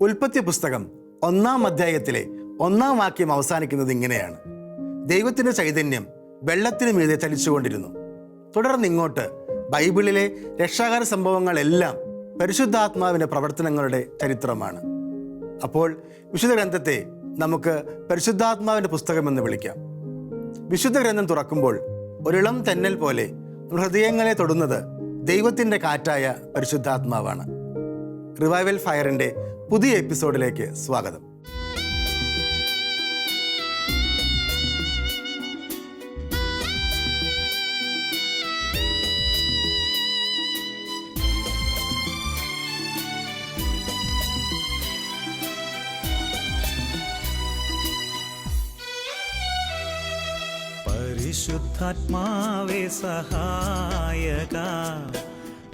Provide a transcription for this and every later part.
ഉൽപ്പത്തി പുസ്തകം ഒന്നാം അധ്യായത്തിലെ ഒന്നാം വാക്യം അവസാനിക്കുന്നത് ഇങ്ങനെയാണ്. ദൈവത്തിന്റെ ചൈതന്യം വെള്ളത്തിന് മീതെ ചലിച്ചുകൊണ്ടിരുന്നു. തുടർന്ന് ഇങ്ങോട്ട് ബൈബിളിലെ രക്ഷാകര സംഭവങ്ങളെല്ലാം പരിശുദ്ധാത്മാവിന്റെ പ്രവർത്തനങ്ങളുടെ ചരിത്രമാണ്. അപ്പോൾ വിശുദ്ധ ഗ്രന്ഥത്തെ നമുക്ക് പരിശുദ്ധാത്മാവിന്റെ പുസ്തകമെന്ന് വിളിക്കാം. വിശുദ്ധ ഗ്രന്ഥം തുറക്കുമ്പോൾ ഒരിളം തെന്നൽ പോലെ ഹൃദയങ്ങളെ തൊടുന്നത് ദൈവത്തിന്റെ കാറ്റായ പരിശുദ്ധാത്മാവാണ്. റിവൈവൽ ഫയറിന്റെ പുതിയ എപ്പിസോഡിലേക്ക് സ്വാഗതം പരിശുദ്ധാത്മാവേ സഹായക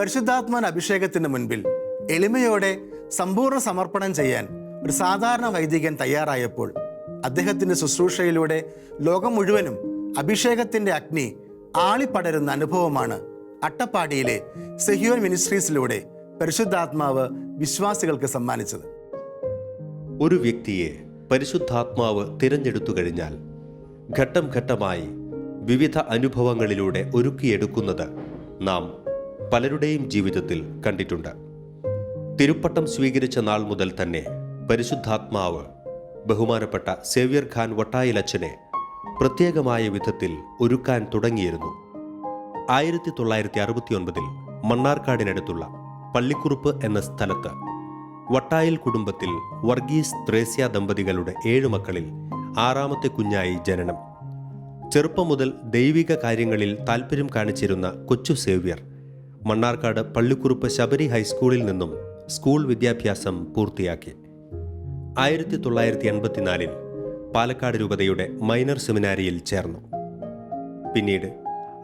പരിശുദ്ധാത്മാൻ അഭിഷേകത്തിന് മുൻപിൽ എളിമയോടെ സമ്പൂർണ സമർപ്പണം ചെയ്യാൻ ഒരു സാധാരണ വൈദികൻ തയ്യാറായപ്പോൾ അദ്ദേഹത്തിന്റെ ശുശ്രൂഷയിലൂടെ ലോകം മുഴുവനും അഭിഷേകത്തിന്റെ അഗ്നി ആളിപ്പടരുന്ന അനുഭവമാണ് അട്ടപ്പാടിയിലെ സെഹ്യോൻ മിനിസ്ട്രീസിലൂടെ പരിശുദ്ധാത്മാവ് വിശ്വാസികൾക്ക് സമ്മാനിച്ചത്. ഒരു വ്യക്തിയെ പരിശുദ്ധാത്മാവ് തിരഞ്ഞെടുത്തു കഴിഞ്ഞാൽ ഘട്ടം ഘട്ടമായി വിവിധ അനുഭവങ്ങളിലൂടെ ഒരുക്കിയെടുക്കുന്നത് നാം പലരുടെയും ജീവിതത്തിൽ കണ്ടിട്ടുണ്ട്. തിരുപ്പട്ടം സ്വീകരിച്ച നാൾ മുതൽ തന്നെ പരിശുദ്ധാത്മാവ് ബഹുമാനപ്പെട്ട സേവ്യർ ഖാൻ വട്ടായിലച്ചനെ പ്രത്യേകമായ വിധത്തിൽ ഒരുക്കാൻ തുടങ്ങിയിരുന്നു. ആയിരത്തി തൊള്ളായിരത്തി അറുപത്തിയൊൻപതിൽ മണ്ണാർക്കാടിനടുത്തുള്ള പള്ളിക്കുറുപ്പ് എന്ന സ്ഥലത്ത് വട്ടായിൽ കുടുംബത്തിൽ വർഗീസ് ത്രേസ്യ ദമ്പതികളുടെ ഏഴ് മക്കളിൽ ആറാമത്തെ കുഞ്ഞായി ജനനം. ചെറുപ്പം മുതൽ ദൈവിക കാര്യങ്ങളിൽ താല്പര്യം കാണിച്ചിരുന്ന കൊച്ചു സേവ്യർ മണ്ണാർക്കാട് പള്ളിക്കുറുപ്പ് ശബരി ഹൈസ്കൂളിൽ നിന്നും സ്കൂൾ വിദ്യാഭ്യാസം പൂർത്തിയാക്കി. ആയിരത്തി തൊള്ളായിരത്തി എൺപത്തിനാലിൽ പാലക്കാട് രൂപതയുടെ മൈനർ സെമിനാരിയിൽ ചേർന്നു. പിന്നീട്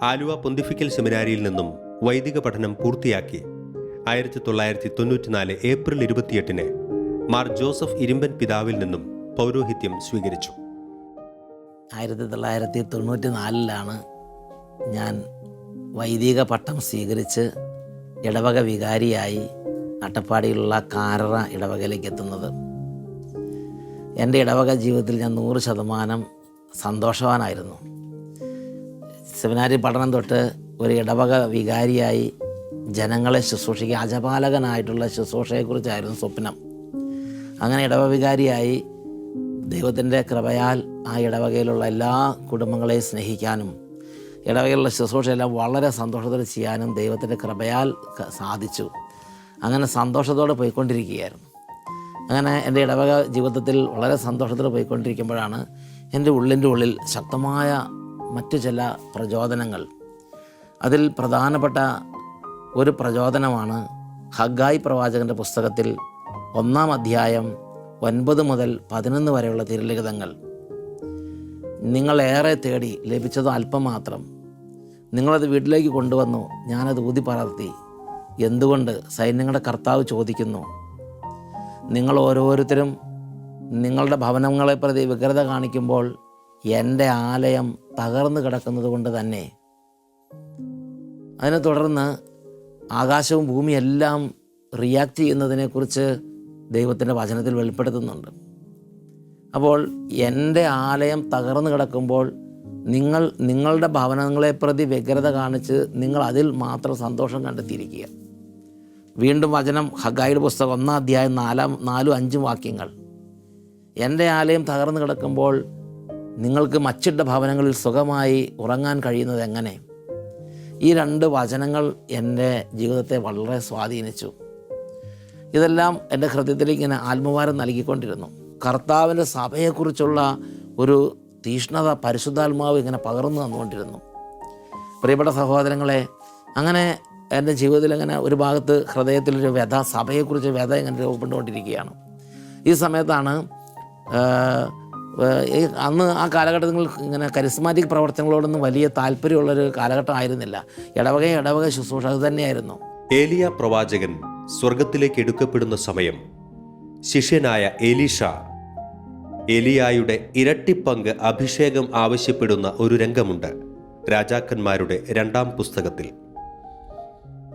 ആലുവ പൊന്തിഫിക്കൽ സെമിനാരിയിൽ നിന്നും വൈദിക പഠനം പൂർത്തിയാക്കി ആയിരത്തി തൊള്ളായിരത്തി തൊണ്ണൂറ്റിനാല് ഏപ്രിൽ ഇരുപത്തിയെട്ടിന് മാർ ജോസഫ് ഇരിമ്പൻ പിതാവിൽ നിന്നും പൗരോഹിത്യം സ്വീകരിച്ചു. ആയിരത്തി തൊള്ളായിരത്തി തൊണ്ണൂറ്റി നാലിലാണ് ഞാൻ വൈദിക പട്ടം സ്വീകരിച്ച് ഇടവക വികാരിയായി അട്ടപ്പാടിയിലുള്ള കാരറ ഇടവകയിലേക്ക് എത്തുന്നത് എന്റെ ഇടവക ജീവിതത്തിൽ ഞാൻ നൂറ് ശതമാനം സന്തോഷവാനായിരുന്നു. സെമിനാരി പഠനം തൊട്ട് ഒരു ഇടവക വികാരിയായി ജനങ്ങളെ ശുശ്രൂഷിക്കുക അജപാലകനായിട്ടുള്ള ശുശ്രൂഷയെക്കുറിച്ചായിരുന്നു സ്വപ്നം. അങ്ങനെ ഇടവ വികാരിയായി ദൈവത്തിന്റെ കൃപയാൽ ആ ഇടവകയിലുള്ള എല്ലാ കുടുംബങ്ങളെയും സ്നേഹിക്കാനും ഇടവകയിലുള്ള ശുശ്രൂഷയെല്ലാം വളരെ സന്തോഷത്തോടെ ചെയ്യാനും ദൈവത്തിന്റെ കൃപയാൽ സാധിച്ചു. അങ്ങനെ സന്തോഷത്തോടെ പോയിക്കൊണ്ടിരിക്കുകയായിരുന്നു. അങ്ങനെ എന്റെ ഇടവക ജീവിതത്തിൽ വളരെ സന്തോഷത്തോടെ പോയിക്കൊണ്ടിരിക്കുമ്പോഴാണ് എന്റെ ഉള്ളിന്റെ ഉള്ളിൽ ശക്തമായ മറ്റു ചില പ്രചോദനങ്ങൾ. അതിൽ പ്രധാനപ്പെട്ട ഒരു പ്രചോദനമാണ് ഹഗായി പ്രവാചകന്റെ പുസ്തകത്തിൽ ഒന്നാം അധ്യായം ഒൻപത് മുതൽ പതിനൊന്ന് വരെയുള്ള തിരുലിഖിതങ്ങൾ. നിങ്ങളേറെ തേടി ലഭിച്ചത് അല്പം മാത്രം. നിങ്ങളത് വീട്ടിലേക്ക് കൊണ്ടുവന്നു ഞാനത് ഊതി പറത്തി. എന്തുകൊണ്ട് സൈന്യങ്ങളുടെ കർത്താവ് ചോദിക്കുന്നു? നിങ്ങൾ ഓരോരുത്തരും നിങ്ങളുടെ ഭവനങ്ങളെ പ്രതി വ്യഗ്രത കാണിക്കുമ്പോൾ എന്റെ ആലയം തകർന്നു കിടക്കുന്നത് കൊണ്ട് തന്നെ. അതിനെ തുടർന്ന് ആകാശവും ഭൂമിയെല്ലാം റിയാക്ട് ചെയ്യുന്നതിനെക്കുറിച്ച് ദൈവത്തിന്റെ വചനത്തിൽ വെളിപ്പെടുത്തുന്നുണ്ട്. അപ്പോൾ എന്റെ ആലയം തകർന്നു കിടക്കുമ്പോൾ നിങ്ങൾ നിങ്ങളുടെ ഭവനങ്ങളെ പ്രതി വ്യഗ്രത കാണിച്ച് നിങ്ങൾ അതിൽ മാത്രം സന്തോഷം കണ്ടെത്തിയിരിക്കുക. വീണ്ടും വചനം ഹഗായുടെ പുസ്തകം ഒന്നാം അധ്യായം നാലാം നാലും അഞ്ചും വാക്യങ്ങൾ. എന്റെ ആലയം തകർന്നു കിടക്കുമ്പോൾ നിങ്ങൾക്ക് മച്ചിട്ട ഭവനങ്ങളിൽ സുഖമായി ഉറങ്ങാൻ കഴിയുന്നത് എങ്ങനെ? ഈ രണ്ട് വചനങ്ങൾ എന്റെ ജീവിതത്തെ വളരെ സ്വാധീനിച്ചു. ഇതെല്ലാം എന്റെ ഹൃദയത്തിലേക്ക് ഇങ്ങനെ ആത്മഭാരം നൽകിക്കൊണ്ടിരുന്നു. കർത്താവിന്റെ സഭയെക്കുറിച്ചുള്ള ഒരു തീഷ്ണത പരിശുദ്ധാത്മാവ് ഇങ്ങനെ പകർന്നു തന്നുകൊണ്ടിരുന്നു. പ്രിയപ്പെട്ട സഹോദരങ്ങളെ അങ്ങനെ എന്റെ ജീവിതത്തിൽ അങ്ങനെ ഒരു ഭാഗത്ത് ഹൃദയത്തിലൊരു വ്യഥ സഭയെക്കുറിച്ച് വ്യഥ ഇങ്ങനെ രൂപപ്പെട്ടുകൊണ്ടിരിക്കുകയാണ്. ഈ സമയത്താണ് അന്ന് ആ കാലഘട്ടത്തിൽ ഇങ്ങനെ കരിസ്മാറ്റിക് പ്രവർത്തനങ്ങളോടൊന്നും വലിയ താല്പര്യമുള്ളൊരു കാലഘട്ടം ആയിരുന്നില്ല. ഇടവക ഇടവക ശുശ്രൂഷ അത് തന്നെയായിരുന്നു. ഏലിയ പ്രവാചകൻ സ്വർഗത്തിലേക്ക് എടുക്കപ്പെടുന്ന സമയം ശിഷ്യനായ എലീഷ എലിയായുടെ ഇരട്ടിപ്പങ്ക് അഭിഷേകം ആവശ്യപ്പെടുന്ന ഒരു രംഗമുണ്ട്. രാജാക്കന്മാരുടെ രണ്ടാം പുസ്തകത്തിൽ.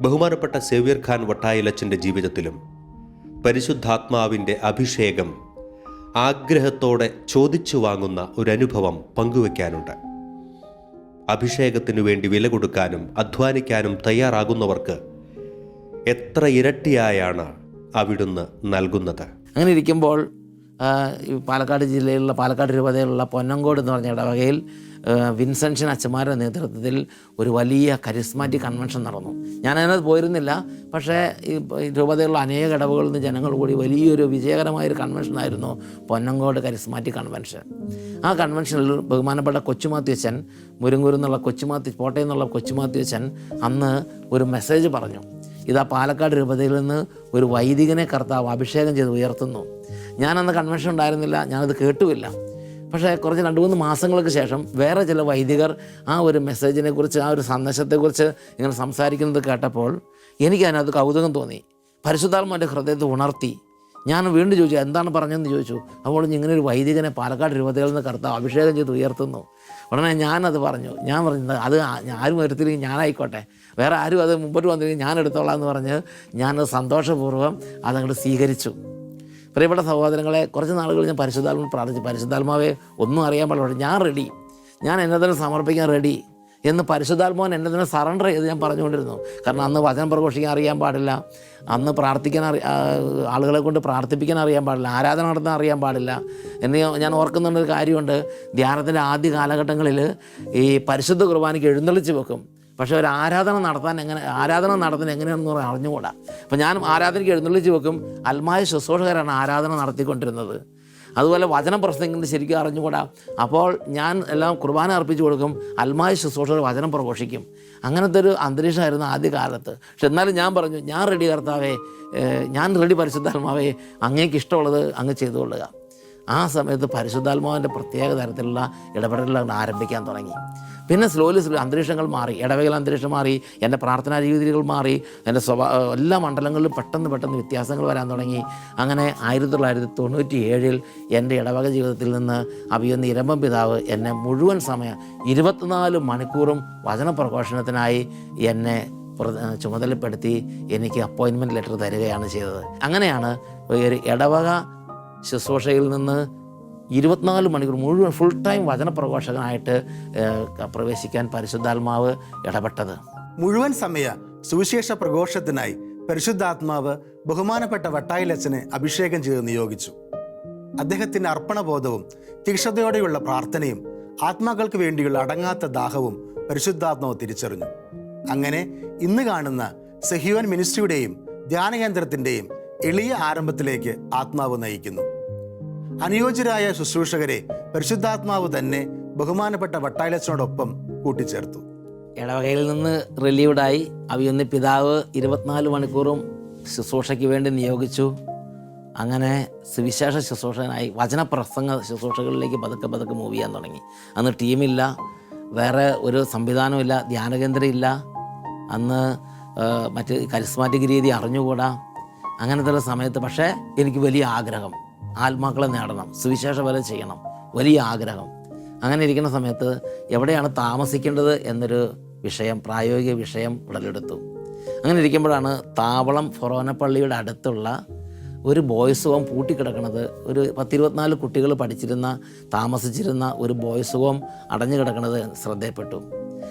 ബഹുമാനപ്പെട്ട സേവ്യർ ഖാൻ വട്ടായിലച്ചന്റെ ജീവിതത്തിലും പരിശുദ്ധാത്മാവിന്റെ അഭിഷേകം ആഗ്രഹത്തോടെ ചോദിച്ചു വാങ്ങുന്ന ഒരനുഭവം പങ്കുവെക്കാനുണ്ട് അഭിഷേകത്തിനു വേണ്ടി വില കൊടുക്കാനും അധ്വാനിക്കാനും തയ്യാറാകുന്നവർക്ക് എത്ര ഇരട്ടിയായാണ് അവിടുന്ന് നൽകുന്നത്? അങ്ങനെ ഇരിക്കുമ്പോൾ പാലക്കാട് ജില്ലയിലുള്ള പാലക്കാട് രൂപതയിലുള്ള പൊന്നങ്കോട് എന്ന് പറഞ്ഞ ഇടവകയിൽ വിൻസെൻഷൻ അച്ഛന്മാരുടെ നേതൃത്വത്തിൽ ഒരു വലിയ കരിസ്മാറ്റിക് കൺവെൻഷൻ നടന്നു. ഞാൻ അതിനകത്ത് പോയിരുന്നില്ല പക്ഷേ ഈ രൂപതയുള്ള അനേക ഇടവുകളിൽ നിന്ന് ജനങ്ങൾ കൂടി വലിയൊരു വിജയകരമായൊരു കൺവെൻഷനായിരുന്നു പൊന്നങ്കോട് കരിസ്മാറ്റിക് കൺവെൻഷൻ. ആ കൺവെൻഷനിൽ ബഹുമാനപ്പെട്ട കൊച്ചുമാത്യച്ചൻ മുരുങ്കൂരിൽ നിന്നുള്ള കൊച്ചുമാത്തി കോട്ടയിൽ നിന്നുള്ള കൊച്ചുമാത്യച്ചൻ അന്ന് ഒരു മെസ്സേജ് പറഞ്ഞു. ഇതാ പാലക്കാട് രൂപതയിൽ നിന്ന് ഒരു വൈദികനെ കർത്താവ് അഭിഷേകം ചെയ്ത് ഉയർത്തുന്നു. ഞാനന്ന് കൺവെൻഷൻ ഉണ്ടായിരുന്നില്ല ഞാനത് കേട്ടുമില്ല. പക്ഷേ കുറച്ച് രണ്ട് മൂന്ന് മാസങ്ങൾക്ക് ശേഷം വേറെ ചില വൈദികർ ആ ഒരു മെസ്സേജിനെ കുറിച്ച് ആ ഒരു സന്ദേശത്തെക്കുറിച്ച് ഇങ്ങനെ സംസാരിക്കുന്നത് കേട്ടപ്പോൾ എനിക്ക് അതിനകത്ത് കൗതുകം തോന്നി. പരിശുദ്ധാത്മ എന്റെ ഹൃദയത്തെ ഉണർത്തി. ഞാൻ വീണ്ടും ചോദിച്ചു എന്താണ് പറഞ്ഞതെന്ന് ചോദിച്ചു? അപ്പോൾ ഇങ്ങനെ ഒരു വൈദികനെ പാലക്കാട് രൂപതയിൽ നിന്ന് കർത്താവ് അഭിഷേകം ചെയ്ത് ഉയർത്തുന്നു. ഉടനെ ഞാനത് പറഞ്ഞു. ഞാൻ പറഞ്ഞു അത് ആരും വരുത്തില്ലെങ്കിൽ ഞാനായിക്കോട്ടെ. വേറെ ആരും അത് മുമ്പോട്ട് വന്നില്ലെങ്കിൽ ഞാൻ എടുത്തോളാം എന്ന് പറഞ്ഞ് ഞാനത് സന്തോഷപൂർവം അതങ്ങോട്ട് സ്വീകരിച്ചു. പ്രിയപ്പെട്ട സഹോദരങ്ങളെ കുറച്ച് നാളുകൾ ഞാൻ പരിശുദ്ധാത്മ പ്രാർത്ഥിച്ചു. പരിശുദ്ധാത്മാവെ ഒന്നും അറിയാൻ പാടില്ല. ഞാൻ റെഡി ഞാൻ എന്നെ തന്നെ സമർപ്പിക്കാൻ റെഡി എന്ന് പരിശുദ്ധാത്മാവൻ എന്നെ തന്നെ സറണ്ടർ ചെയ്ത് ഞാൻ പറഞ്ഞുകൊണ്ടിരുന്നു. കാരണം അന്ന് വചനം പ്രഘോഷിക്കാൻ അറിയാൻ പാടില്ല. അന്ന് പ്രാർത്ഥിക്കാൻ അറി ആളുകളെ കൊണ്ട് പ്രാർത്ഥിപ്പിക്കാൻ അറിയാൻ പാടില്ല. ആരാധന നടത്താൻ അറിയാൻ പാടില്ല. എന്ന് ഞാൻ- ഓർക്കുന്നുണ്ടൊരു കാര്യമുണ്ട്. ധ്യാനത്തിന്റെ ആദ്യ കാലഘട്ടങ്ങളിൽ ഈ പരിശുദ്ധ കുർബാനയ്ക്ക് എഴുന്നള്ളിച്ച് വെക്കും. പക്ഷേ ഒരു ആരാധന നടത്താൻ എങ്ങനെ ആരാധന നടത്തുന്നത് എങ്ങനെയാണെന്ന് പറഞ്ഞാൽ അറിഞ്ഞുകൂടാ. അപ്പം ഞാൻ ആരാധനയ്ക്ക് എഴുന്നള്ളിച്ച് വെക്കും അൽമായ ശുശ്രൂഷകരാണ് ആരാധന നടത്തിക്കൊണ്ടിരുന്നത്. അതുപോലെ വചനം പ്രസംഗിക്കുന്നത് ശരിക്കും അറിഞ്ഞുകൂടാ. അപ്പോൾ ഞാൻ എല്ലാം കുർബാന അർപ്പിച്ചു കൊടുക്കും അൽമായ ശുശ്രൂഷകർ വചനം പ്രഘോഷിക്കും. അങ്ങനത്തെ ഒരു അന്തരീക്ഷമായിരുന്നു ആദ്യ കാലത്ത് പക്ഷെ എന്നാലും ഞാൻ പറഞ്ഞു ഞാൻ റെഡി കർത്താവേ ഞാൻ റെഡി പരിശുദ്ധാത്മാവേ അങ്ങേക്ക് ഇഷ്ടമുള്ളത് അങ്ങ് ചെയ്തുകൊള്ളുക. ആ സമയത്ത് പരിശുദ്ധാത്മാവിന്റെ പ്രത്യേക തരത്തിലുള്ള ഇടപെടലുകൾ ആരംഭിക്കാൻ തുടങ്ങി. പിന്നെ സ്ലോലി സ്ലോ അന്തരീക്ഷങ്ങൾ മാറി ഇടവകൽ അന്തരീക്ഷം മാറി എന്റെ പ്രാർത്ഥനാ രീതികൾ മാറി എന്റെ സ്വഭാ എല്ലാ മണ്ഡലങ്ങളിലും പെട്ടെന്ന് പെട്ടെന്ന് വ്യത്യാസങ്ങൾ വരാൻ തുടങ്ങി. അങ്ങനെ ആയിരത്തി തൊള്ളായിരത്തി തൊണ്ണൂറ്റി ഏഴിൽ എന്റെ ഇടവക ജീവിതത്തിൽ നിന്ന് അഭിയുന്ന ഇരമ്പം പിതാവ് എന്നെ മുഴുവൻ സമയം ഇരുപത്തിനാല് മണിക്കൂറും വചനപ്രഘോഷണത്തിനായി എന്നെ ചുമതലപ്പെടുത്തി എനിക്ക് അപ്പോയിൻമെന്റ് ലെറ്റർ തരികയാണ് ചെയ്തത്. അങ്ങനെയാണ് ഒരു ഇടവക ശുശ്രൂഷയിൽ നിന്ന് ഇരുപത്തിനാല് മണിക്കൂർ മുഴുവൻ ഫുൾ ടൈം വചനപ്രഘോഷകനായിട്ട് പ്രഘോഷകനായിട്ട് പ്രവേശിക്കാൻ പരിശുദ്ധാത്മാവ് ഇടപെട്ടത്. മുഴുവൻ സമയ സുവിശേഷ പ്രഘോഷത്തിനായി പരിശുദ്ധാത്മാവ് ബഹുമാനപ്പെട്ട വട്ടായിലച്ചനെ അഭിഷേകം ചെയ്ത് നിയോഗിച്ചു. അദ്ദേഹത്തിന്റെ അർപ്പണബോധവും തീക്ഷണതയോടെയുള്ള പ്രാർത്ഥനയും ആത്മാക്കൾക്ക് വേണ്ടിയുള്ള അടങ്ങാത്ത ദാഹവും പരിശുദ്ധാത്മാവ് തിരിച്ചറിഞ്ഞു. അങ്ങനെ ഇന്ന് കാണുന്ന സെഹ്യുവൻ മിനിസ്ട്രിയുടെയും ധ്യാനകേന്ദ്രത്തിന്റെയും എളിയ ആരംഭത്തിലേക്ക് ആത്മാവ് നയിക്കുന്നു. അനുയോജ്യരായ ശുശ്രൂഷകരെ പരിശുദ്ധാത്മാവ് തന്നെ ബഹുമാനപ്പെട്ട വട്ടായിലച്ചനോടൊപ്പം കൂട്ടിച്ചേർത്തു. ഇടവകയിൽ നിന്ന് റിലീവ്ഡായി അവിയൊന്ന് പിതാവ് ഇരുപത്തിനാല് മണിക്കൂറും ശുശ്രൂഷയ്ക്ക് വേണ്ടി നിയോഗിച്ചു. അങ്ങനെ സുവിശേഷ ശുശ്രൂഷകനായി വചനപ്രസംഗ ശുശ്രൂഷകളിലേക്ക് പതുക്കെ പതുക്കെ മൂവ് ചെയ്യാൻ തുടങ്ങി. അന്ന് ടീമില്ല വേറെ ഒരു സംവിധാനമില്ല ധ്യാനകേന്ദ്രമില്ല. അന്ന് ആ, മറ്റ് കരിസ്മാറ്റിക് രീതി അറിഞ്ഞുകൂടാ. അങ്ങനത്തെ സമയത്ത് പക്ഷേ എനിക്ക് വലിയ ആഗ്രഹം. ആത്മാക്കളെ നേടണം സുവിശേഷ വില ചെയ്യണം വലിയ ആഗ്രഹം. അങ്ങനെ ഇരിക്കുന്ന സമയത്ത് എവിടെയാണ് താമസിക്കേണ്ടത് എന്നൊരു വിഷയം പ്രായോഗിക വിഷയം ഉടലെടുത്തു. അങ്ങനെ ഇരിക്കുമ്പോഴാണ് താവളം ഫൊറോനപ്പള്ളിയുടെ അടുത്തുള്ള ഒരു ബോയ്സ് ഹോം പൂട്ടിക്കിടക്കുന്നത്. ഒരു പത്തിരുപത്തിനാല് കുട്ടികൾ പഠിച്ചിരുന്ന താമസിച്ചിരുന്ന ഒരു ബോയ്സ് ഹോം അടഞ്ഞു കിടക്കുന്നത് ശ്രദ്ധയപ്പെട്ടു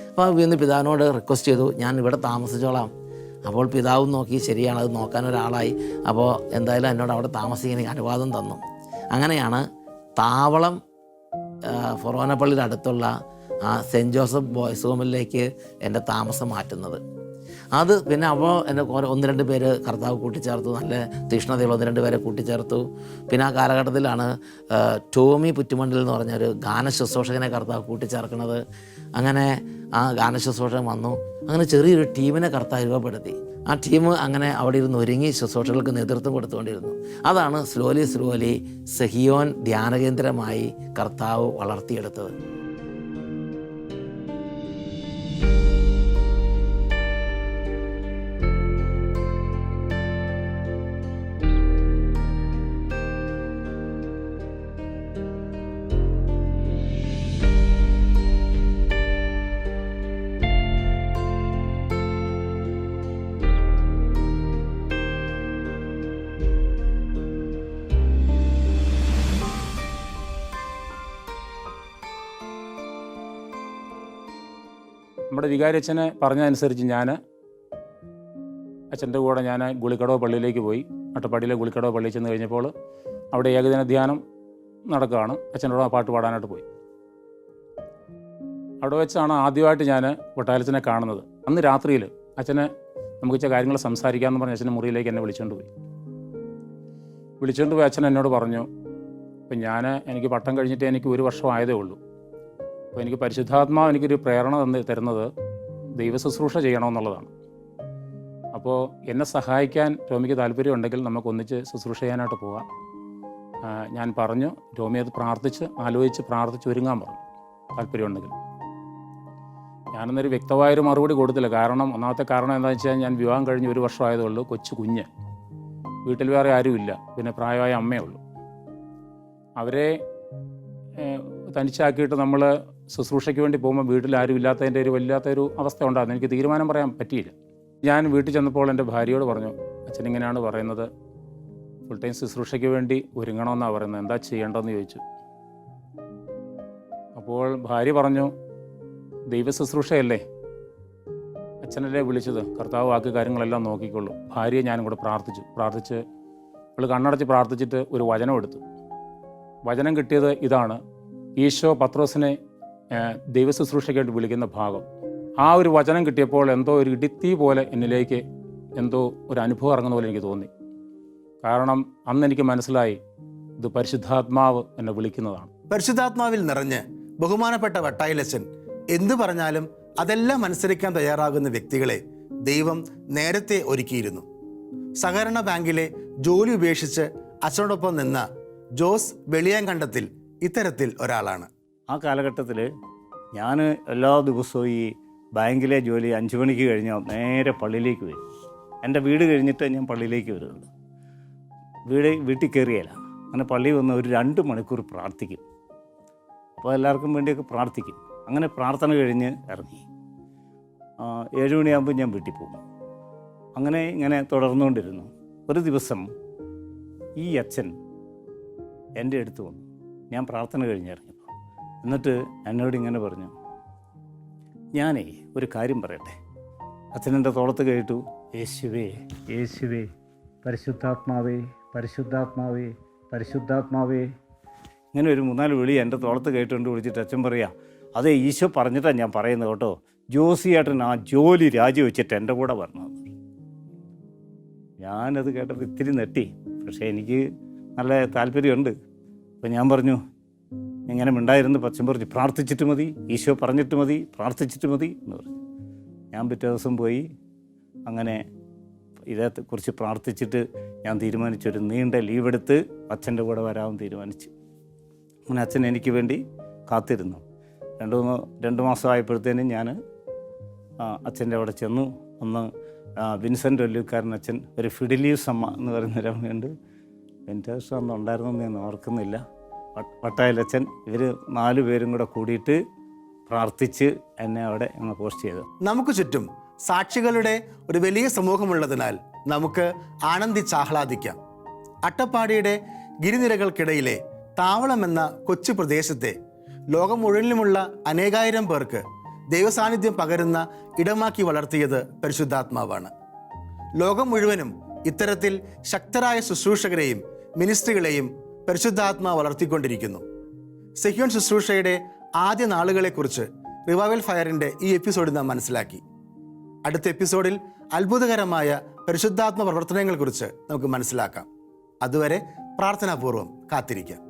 അപ്പോൾ വീണ്ടും പിതാവിനോട് റിക്വസ്റ്റ് ചെയ്തു ഞാൻ ഇവിടെ താമസിച്ചോളാം. അപ്പോൾ പിതാവും നോക്കി ശരിയാണ് അത് നോക്കാൻ ഒരാളായി. അപ്പോൾ എന്തായാലും എന്നോട് അവിടെ താമസിക്കാൻ അനുവാദം തന്നു. അങ്ങനെയാണ് താവളം ഫൊറോനപ്പള്ളിയുടെ അടുത്തുള്ള ആ സെന്റ് ജോസഫ് ബോയ്സ് ഹോമിലേക്ക് എന്റെ താമസം മാറ്റുന്നത്. അത് പിന്നെ അപ്പോൾ എന്റെ ഒന്ന് രണ്ട് പേര് കർത്താവ് കൂട്ടിച്ചേർത്തു നല്ല തീഷ്ണതയുള്ള ഒന്ന് രണ്ട് പേരെ കൂട്ടിച്ചേർത്തു. പിന്നെ ആ കാലഘട്ടത്തിലാണ് ടോമി പുറ്റുമണ്ടിൽ എന്ന് പറഞ്ഞൊരു ഗാന ശുശ്രൂഷകനെ കർത്താവ് കൂട്ടിച്ചേർക്കുന്നത്. അങ്ങനെ ആ ഗാനശുശ്രൂഷൻ വന്നു. അങ്ങനെ ചെറിയൊരു ടീമിനെ കർത്താവ് രൂപപ്പെടുത്തി. ആ ടീം അങ്ങനെ അവിടെ ഇരുന്ന് ഒരുങ്ങി ശുശ്രൂഷകൾക്ക് നേതൃത്വം കൊടുത്തുകൊണ്ടിരുന്നു. അതാണ് സ്ലോലി സ്ലോലി സഹിയോൻ ധ്യാനകേന്ദ്രമായി കർത്താവ് വളർത്തിയെടുത്തത്. നമ്മുടെ വികാരി അച്ഛനെ പറഞ്ഞതനുസരിച്ച് ഞാൻ അച്ഛന്റെ കൂടെ ഞാൻ ഗുളിക്കടവ് പള്ളിയിലേക്ക് പോയി. അട്ടപ്പാടിയിലെ ഗുളിക്കടവ് പള്ളിയിൽ ചെന്ന് കഴിഞ്ഞപ്പോൾ അവിടെ ഏകദിന ധ്യാനം നടക്കുകയാണ്. അച്ഛനോട് പാട്ട് പാടാനായിട്ട് പോയി. അവിടെ വെച്ചാണ് ആദ്യമായിട്ട് ഞാൻ വട്ടാലച്ചനെ കാണുന്നത്. അന്ന് രാത്രിയിൽ അച്ഛനെ നമുക്ക് ചില കാര്യങ്ങൾ സംസാരിക്കാമെന്ന് പറഞ്ഞ് അച്ഛന്റെ മുറിയിലേക്ക് എന്നെ വിളിച്ചുകൊണ്ട് പോയി. വിളിച്ചുകൊണ്ട് പോയി അച്ഛൻ എന്നോട് പറഞ്ഞു ഇപ്പം ഞാൻ എനിക്ക് പട്ടം കഴിഞ്ഞിട്ട് എനിക്ക് ഒരു വർഷം ആയതേ ഉള്ളൂ. അപ്പോൾ എനിക്ക് പരിശുദ്ധാത്മാവ് എനിക്കൊരു പ്രേരണ തന്ന് തരുന്നത് ദൈവശുശ്രൂഷ ചെയ്യണമെന്നുള്ളതാണ്. അപ്പോൾ എന്നെ സഹായിക്കാൻ ടോമിക്ക് താല്പര്യമുണ്ടെങ്കിൽ നമുക്ക് ഒന്നിച്ച് ശുശ്രൂഷ ചെയ്യാനായിട്ട് പോകാം ഞാൻ പറഞ്ഞു ടോമി അത് പ്രാർത്ഥിച്ച് ആലോചിച്ച് പ്രാർത്ഥിച്ച് ഒരുങ്ങാൻ പറഞ്ഞു. താല്പര്യമുണ്ടെങ്കിൽ ഞാനൊന്നൊരു വ്യക്തമായൊരു മറുപടി കൊടുത്തില്ല. കാരണം ഒന്നാമത്തെ കാരണം എന്താണെന്ന് വെച്ചാൽ ഞാൻ വിവാഹം കഴിഞ്ഞ് ഒരു വർഷം ആയതുള്ളൂ കൊച്ചു കുഞ്ഞ്. വീട്ടിൽ വേറെ ആരുമില്ല പിന്നെ പ്രായമായ അമ്മയേ ഉള്ളൂ. അവരെ തനിച്ചാക്കിയിട്ട് നമ്മൾ ശുശ്രൂഷയ്ക്ക് വേണ്ടി പോകുമ്പോൾ വീട്ടിൽ ആരും ഇല്ലാത്തതിന്റെ ഒരു വല്ലാത്തൊരു അവസ്ഥ ഉണ്ടായിരുന്നു. എനിക്ക് തീരുമാനം പറയാൻ പറ്റിയില്ല. ഞാൻ വീട്ടിൽ ചെന്നപ്പോൾ എന്റെ ഭാര്യയോട് പറഞ്ഞു അച്ഛൻ ഇങ്ങനെയാണ് പറയുന്നത്. ഫുൾ ടൈം ശുശ്രൂഷയ്ക്ക് വേണ്ടി ഒരുങ്ങണമെന്നാണ് പറയുന്നത്. എന്താ ചെയ്യേണ്ടതെന്ന് ചോദിച്ചു. അപ്പോൾ ഭാര്യ പറഞ്ഞു ദൈവ ശുശ്രൂഷയല്ലേ? അച്ഛനല്ലേ വിളിച്ചത്? കർത്താവ് ബാക്കി കാര്യങ്ങളെല്ലാം നോക്കിക്കൊള്ളു. ഭാര്യയെ ഞാനും കൂടെ പ്രാർത്ഥിച്ചു. പ്രാർത്ഥിച്ച് അവൾ കണ്ണടച്ച് പ്രാർത്ഥിച്ചിട്ട് ഒരു വചനം എടുത്തു. വചനം കിട്ടിയത് ഇതാണ്. ഈശോ പത്രോസിനെ ദൈവശുശ്രൂഷയ്ക്കായിട്ട് വിളിക്കുന്ന ഭാഗം. ആ ഒരു വചനം കിട്ടിയപ്പോൾ എന്തോ ഒരു ഇടിത്തി പോലെ എന്നിലേക്ക് എന്തോ ഒരു അനുഭവം ഇറങ്ങുന്ന പോലെ എനിക്ക് തോന്നി. കാരണം അന്ന് എനിക്ക് മനസ്സിലായി ഇത് പരിശുദ്ധാത്മാവ് എന്നെ വിളിക്കുന്നതാണ്. പരിശുദ്ധാത്മാവിൽ നിറഞ്ഞ് ബഹുമാനപ്പെട്ട വട്ടായിലച്ചൻ എന്തു പറഞ്ഞാലും അതെല്ലാം അനുസരിക്കാൻ തയ്യാറാകുന്ന വ്യക്തികളെ ദൈവം നേരത്തെ ഒരുക്കിയിരുന്നു. സഹകരണ ബാങ്കിലെ ജോലി ഉപേക്ഷിച്ച് അച്ഛനോടൊപ്പം നിന്ന ജോസ് വെളിയാങ്കണ്ടത്തിൽ ഇത്തരത്തിൽ ഒരാളാണ്. ആ കാലഘട്ടത്തിൽ ഞാൻ എല്ലാ ദിവസവും ഈ ബാങ്കിലെ ജോലി അഞ്ച് മണിക്ക് കഴിഞ്ഞാൽ നേരെ പള്ളിയിലേക്ക് വരും. എന്റെ വീട് കഴിഞ്ഞിട്ട് ഞാൻ പള്ളിയിലേക്ക് വരുന്നത് വീട് വീട്ടിൽ കയറിയല്ല. അങ്ങനെ പള്ളി വന്ന് ഒരു രണ്ട് മണിക്കൂർ പ്രാർത്ഥിക്കും. അപ്പോൾ എല്ലാവർക്കും വേണ്ടിയൊക്കെ പ്രാർത്ഥിക്കും. അങ്ങനെ പ്രാർത്ഥന കഴിഞ്ഞ് ഇറങ്ങി. ഏഴുമണിയാകുമ്പോൾ ഏഴ് മണിയാകുമ്പോൾ ഞാൻ വീട്ടിൽ പോകും. അങ്ങനെ ഇങ്ങനെ തുടർന്നുകൊണ്ടിരുന്നു. ഒരു ദിവസം ഈ അച്ഛൻ എന്റെ അടുത്ത് വന്നു. ഞാൻ പ്രാർത്ഥന കഴിഞ്ഞിറങ്ങിയപ്പോൾ എന്നിട്ട് എന്നോട് ഇങ്ങനെ പറഞ്ഞു ഞാനേ ഒരു കാര്യം പറയട്ടെ. അച്ഛനെന്റെ തോളത്ത് കേട്ടു യേശുവേ യേശുവേ പരിശുദ്ധാത്മാവേ പരിശുദ്ധാത്മാവേ പരിശുദ്ധാത്മാവേ. ഇങ്ങനെ ഒരു മൂന്നാൽ വിളി എന്റെ തോളത്ത് കേട്ടുകൊണ്ട് വിളിച്ചിട്ട് അച്ഛൻ പറയാം അതേ ഈശോ പറഞ്ഞിട്ടാണ് ഞാൻ പറയുന്നത് കേട്ടോ. ജോസിയേട്ടൻ ആ ജോലി രാജിവെച്ചിട്ട് എന്റെ കൂടെ വരണം. ഞാനത് കേട്ടപ്പോൾ ഇത്തിരി നെട്ടി. പക്ഷേ എനിക്ക് നല്ല താല്പര്യമുണ്ട്. അപ്പോൾ ഞാൻ പറഞ്ഞു ഇങ്ങനെ മിണ്ടായിരുന്നു പച്ചൻ പറഞ്ഞു പ്രാർത്ഥിച്ചിട്ട് മതി. ഈശോ പറഞ്ഞിട്ട് മതി. പ്രാർത്ഥിച്ചിട്ട് മതി. എന്ന് പറഞ്ഞു. ഞാൻ പിറ്റേ ദിവസം പോയി അങ്ങനെ ഇതേക്കുറിച്ച് പ്രാർത്ഥിച്ചിട്ട് ഞാൻ തീരുമാനിച്ചു. ഒരു നീണ്ട ലീവ് എടുത്ത് അച്ഛന്റെ കൂടെ വരാമെന്ന് തീരുമാനിച്ചു. അങ്ങനെ അച്ഛൻ എനിക്ക് വേണ്ടി കാത്തിരുന്നു. രണ്ട് മൂന്ന് രണ്ട് മാസമായപ്പോഴത്തേനും ഞാൻ അച്ഛന്റെ അവിടെ ചെന്നു. ഒന്ന് വിൻസെന്റ് ഒല്ലുക്കാരൻ അച്ഛൻ ഒരു ഫിഡിലീസ് അമ്മ എന്ന് പറയുന്ന രമയുണ്ട് വെന്റേഴ്സ് അന്ന് ഉണ്ടായിരുന്നെന്ന് ഞാൻ ഓർക്കുന്നില്ല. വട്ട- വട്ടായിലച്ഛൻ ഇവർ നാല് പേരും കൂടെ കൂടിയിട്ട് പ്രാർത്ഥിച്ച് എന്നെ അവിടെ അങ്ങ് പോസ്റ്റ് ചെയ്തു. നമുക്ക് ചുറ്റും സാക്ഷികളുടെ ഒരു വലിയ സമൂഹമുള്ളതിനാൽ നമുക്ക് ആനന്ദിച്ചാഹ്ലാദിക്കാം. അട്ടപ്പാടിയുടെ ഗിരിനിരകൾക്കിടയിലെ താവളം എന്ന കൊച്ചു പ്രദേശത്തെ ലോകം മുഴുവനിലുമുള്ള അനേകായിരം പേർക്ക് ദൈവസാന്നിധ്യം പകരുന്ന ഇടമാക്കി വളർത്തിയത് പരിശുദ്ധാത്മാവാണ്. ലോകം മുഴുവനും ഇത്തരത്തിൽ ശക്തരായ ശുശ്രൂഷകരെയും മിനിസ്ട്രികളെയും പരിശുദ്ധാത്മാ വളർത്തിക്കൊണ്ടിരിക്കുന്നു. സെഹ്യോൺ ശുശ്രൂഷയുടെ ആദ്യ നാളുകളെക്കുറിച്ച് റിവൈവൽ ഫയറിന്റെ ഈ എപ്പിസോഡിൽ നാം മനസ്സിലാക്കി. അടുത്ത എപ്പിസോഡിൽ അത്ഭുതകരമായ പരിശുദ്ധാത്മ പ്രവർത്തനങ്ങളെക്കുറിച്ച് നമുക്ക് മനസ്സിലാക്കാം. അതുവരെ പ്രാർത്ഥനാപൂർവം കാത്തിരിക്കാം.